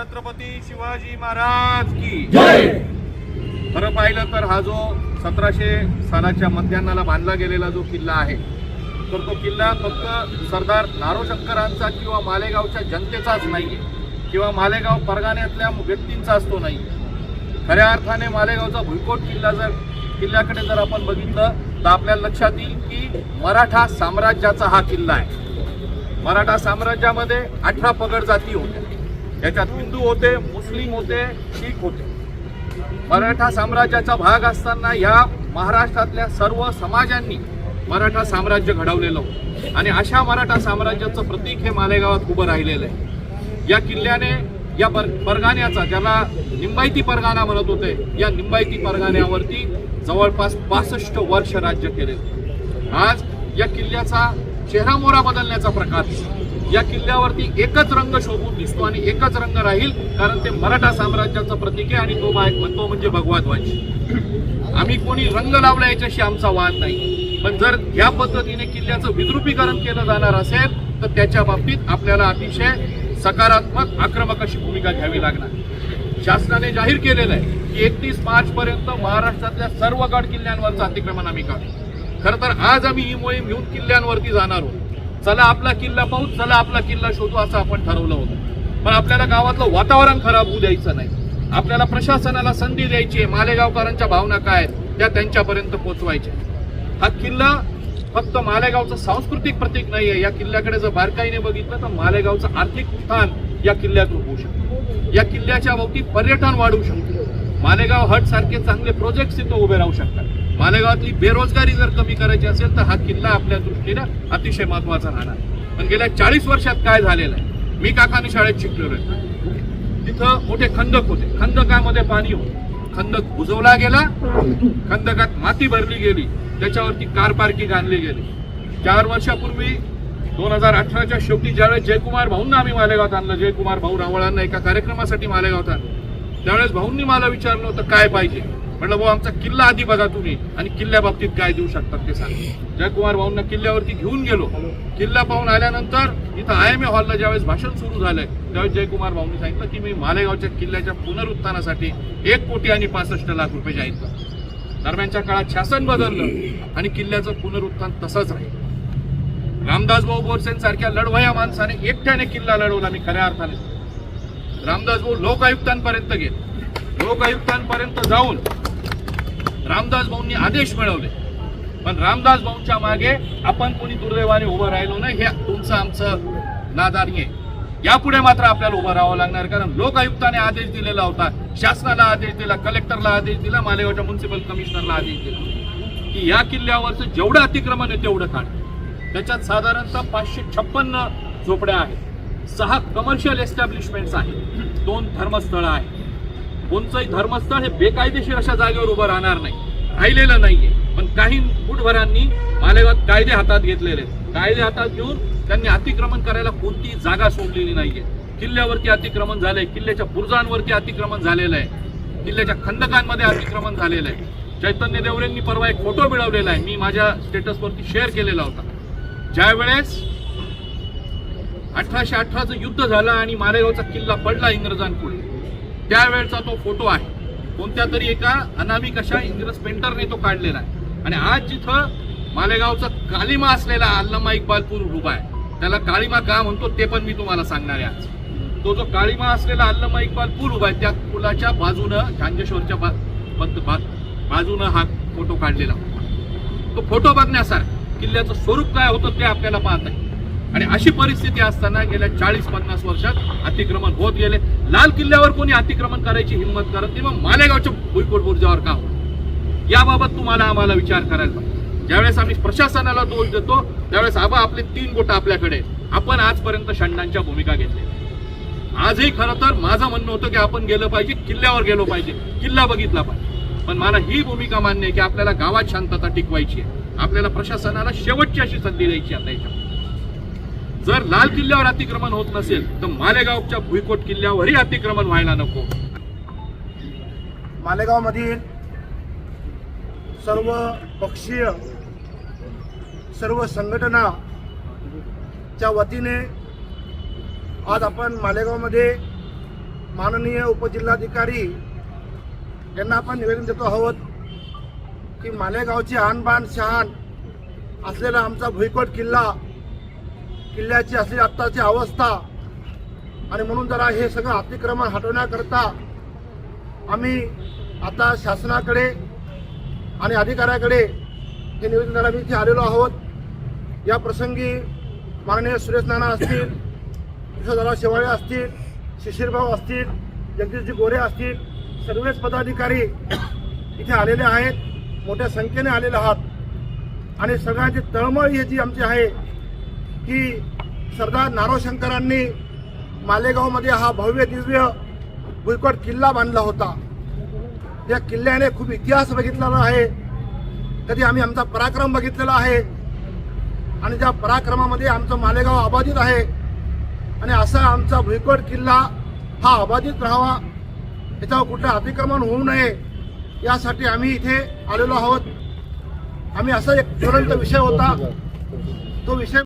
छत्रपती शिवाजी महाराज की जय! खरं पाहिलं तर हा जो सतराशे सालाच्या मध्यान्नाला बांधला गेलेला जो किल्ला आहे तर तो किल्ला फक्त सरदार नारोशंकरांचा किंवा मालेगावच्या जनतेचाच नाही किंवा मालेगाव परगाण्यातल्या व्यक्तींचाच तो नाही खऱ्या अर्थाने मालेगावचा भुईकोट किल्ला जर किल्ल्याकडे जर आपण बघितलं तर आपल्याला लक्षात येईल की मराठा साम्राज्याचा हा किल्ला आहे. मराठा साम्राज्यामध्ये अठरा पगड जाती होत्या. याच्यात हिंदू होते मुस्लिम होते शीख होते. मराठा साम्राज्याचा भाग असताना या महाराष्ट्रातल्या सर्व समाजांनी मराठा साम्राज्य घडवलेलं होतं. आणि अशा मराठा साम्राज्याचं प्रतीक हे मालेगावात उभं राहिलेलं आहे. या किल्ल्याने या पर परगाण्याचा ज्याला निंबायती परगाणा म्हणत होते या निंबायती परगाण्यावरती जवळपास पासष्ट वर्ष राज्य केले आज या किल्ल्याचा चेहरा मोरा बदलण्याचा प्रकार या किल्ल्यावरती एकच रंग शोभून दिसतो आणि एकच रंग राहील कारण ते मराठा साम्राज्याचं प्रतीक आहे आणि तो बाय- तो म्हणजे भगवा ध्वज आम्ही कोणी रंग लावला याच्याशी आमचा वाद नाही. पण जर या पद्धतीने किल्ल्याचं विद्रुपीकरण केलं जाणार असेल तर त्याच्या बाबतीत आपल्याला अतिशय सकारात्मक आक्रमक अशी भूमिका घ्यावी लागणार. शासनाने जाहीर केलेलं आहे की एकतीस मार्च पर्यंत महाराष्ट्रातल्या सर्व गड किल्ल्यांवरचं अतिक्रमण आम्ही काढू. खरं तर आज आम्ही ही मोहीम घेऊन किल्ल्यांवरती जाणार आहोत. चला आपला किल्ला पाहू चला आपला किल्ला शोधू असं आपण ठरवलं होतं. पण आपल्याला गावातलं वातावरण खराब होऊ द्यायचं नाही. आपल्याला प्रशासनाला संधी द्यायची आहे मालेगावकरांच्या भावना काय आहेत त्या त्यांच्यापर्यंत पोचवायच्या हा किल्ला फक्त मालेगावचं सांस्कृतिक प्रतीक नाही आहे. या किल्ल्याकडे जर बारकाईने बघितलं तर मालेगावचं आर्थिक उत्थान या किल्ल्यातून होऊ शकतं. या किल्ल्याच्या भोवती पर्यटन वाढू शकतो. मालेगाव हट सारखे चांगले प्रोजेक्ट्स इथं उभे राहू शकतात. मालेगावातली बेरोजगारी जर कमी करायची असेल तर हा किल्ला आपल्या दृष्टीनं अतिशय महत्त्वाचा राहणार. पण गेल्या चाळीस वर्षात काय झालेलं आहे? मी काकानी शाळेत शिकलेलो आहे. तिथं मोठे खंदक होते. खंदकामध्ये पाणी होतं. खंदक बुजवला गेला. खंदकात माती भरली गेली. त्याच्यावरती कार पार्किंग आणली गेली. चार वर्षापूर्वी दोन हजार अठराच्या शेवटी ज्यावेळेस जयकुमार भाऊंना आम्ही मालेगावात आणलं जयकुमार भाऊ रावळांना एका कार्यक्रमासाठी मालेगावात आणलं. त्यावेळेस भाऊंनी मला विचारलं होतं काय पाहिजे? म्हटलं भाऊ आमचा किल्ला आधी बघा तुम्ही आणि किल्ल्या बाबतीत काय देऊ शकतात ते सांगा. जयकुमार भाऊंना किल्ल्यावरती घेऊन गेलो. किल्ला पाहून आल्यानंतर इथं आय एम ए हॉलला ज्यावेळेस भाषण सुरू झालंय त्यावेळेस जयकुमार भाऊंनी सांगितलं की मी मालेगावच्या किल्ल्याच्या पुनरुत्थानासाठी एक कोटी आणि पासष्ट लाख रुपये जाहीर करतो. दरम्यानच्या काळात शासन बदललं आणि किल्ल्याचं पुनरुत्थान तसंच राहील. रामदास भाऊ बोरसेंसारख्या लढवया माणसाने एकट्याने किल्ला लढवला मी खऱ्या अर्थाने. रामदास भाऊ लोकायुक्तांपर्यंत गेले. लोकायुक्तांपर्यंत जाऊन रामदास भाऊंनी आदेश मिळवले. पण रामदास भाऊंच्या मागे आपण कोणी दुर्दैवाने उभं राहिलो नाही हे तुमचं आमचं नादारी आहे. यापुढे मात्र आपल्याला उभं राहावं लागणार कारण लोक आयुक्ताने आदेश दिलेला होता शासनाला आदेश दिला कलेक्टरला आदेश दिला मालेगावच्या म्युन्सिपल कमिशनरला आदेश दिला. की या किल्ल्यावरचं जेवढं अतिक्रमण आहे तेवढं काढ. त्याच्यात साधारणतः पाचशे छप्पन्न झोपड्या आहेत. सहा कमर्शियल एस्टॅब्लिशमेंट्स आहेत. दोन धर्मस्थळं आहेत. कोणचंही धर्मस्थळ हे बेकायदेशीर अशा जागेवर उभं राहणार नाही. राहिलेलं नाहीये. पण काही फुटभरांनी मालेगावात कायदे हातात घेतलेले कायदे हातात घेऊन त्यांनी अतिक्रमण करायला कोणतीही जागा सोडलेली नाहीये. किल्ल्यावरती अतिक्रमण झालंय. किल्ल्याच्या बुर्जांवरती अतिक्रमण झालेलं आहे. किल्ल्याच्या खंदकांमध्ये अतिक्रमण झालेलं आहे. चैतन्य देवरेंनी परवा एक फोटो मिळवलेला आहे. मी माझ्या स्टेटसवरती शेअर केलेला होता. ज्या वेळेस अठराशे अठराचं युद्ध झालं आणि मालेगावचा किल्ला पडला इंग्रजांपुढे त्यावेळचा तो फोटो आहे. कोणत्या तरी एका अनामिक अशा इंग्रज पेंटरने तो काढलेला आहे. आणि आज जिथं मालेगावचा कालिमा असलेला अल्लमा इक्बाल उभा आहे त्याला काळीमा का म्हणतो ते पण मी तुम्हाला सांगणार आहे आज. तो जो काळीमा असलेला अल्लमा इक्बाल पूल उभा आहे त्या पुलाच्या बाजूनं झांजेश्वरच्या बा, बा, बाजूनं हा फोटो काढलेला तो फोटो बघण्यासारखा किल्ल्याचं स्वरूप काय होतं ते आपल्याला पाहत आहे आणि अशी परिस्थिती असताना गेल्या चाळीस पन्नास वर्षात अतिक्रमण होत गेले. लाल किल्ल्यावर कोणी अतिक्रमण करायची हिंमत करत नाही मग मालेगावच्या भुईकोट बुर्जावर का होत याबाबत तुम्हाला आम्हाला विचार करायला पाहिजे. ज्यावेळेस आम्ही प्रशासनाला दोष देतो त्यावेळेस आबा आपले तीन गोट आपल्याकडे आपण आजपर्यंत षंडांच्या भूमिका घेतल्या. आजही खरं तर माझं म्हणणं होतं की आपण गेलं पाहिजे किल्ल्यावर गेलो पाहिजे. किल्ला बघितला पाहिजे. पण मला ही भूमिका मान्य आहे की आपल्याला गावात शांतता टिकवायची आहे. आपल्याला प्रशासनाला शेवटची अशी संधी द्यायची आता याच्यामध्ये. जर लाल किल्ल्यावर अतिक्रमण होत नसेल तर मालेगावच्या भुईकोट किल्ल्यावरही अतिक्रमण व्हायला नको. मालेगावमधील सर्व पक्षीय सर्व संघटनाच्या वतीने आज आपण मालेगावमध्ये माननीय उपजिल्हाधिकारी यांना आपण निवेदन देतो आहोत की मालेगावची आणबाण शहाण असलेला आमचा भुईकोट किल्ला किल्ल्याची असलेली आत्ताची अवस्था. आणि म्हणून जरा हे सगळं अतिक्रमण हटवण्याकरता आम्ही आता शासनाकडे आणि अधिकाऱ्याकडे हे निवेदन द्यायला मी इथे आलेलो आहोत. या प्रसंगी माननीय सुरेश नाना असतील यशोधरा शेवाळे असतील शिशिरभाऊ असतील जगदीशजी गोरे असतील सर्वच पदाधिकारी इथे आलेले आहेत. मोठ्या संख्येने आलेले आहात. आणि सगळ्यांची तळमळ ही जी आमची आहे की सरदार नारोशंकरांनी मालेगावमध्ये हा भव्य दिव्य भुईकोट किल्ला बांधला होता. त्या किल्ल्याने खूप इतिहास बघितलेला आहे. कधी आम्ही आमचा पराक्रम बघितलेला आहे. आणि त्या पराक्रमामध्ये आमचं मालेगाव अबाधित आहे. आणि असा आमचा भुईकोट किल्ला हा अबाधित राहावा. याच्यावर कुठलं अतिक्रमण होऊ नये यासाठी आम्ही इथे आलेलो आहोत. आम्ही असा एक ज्वलंत विषय होता. तो विषय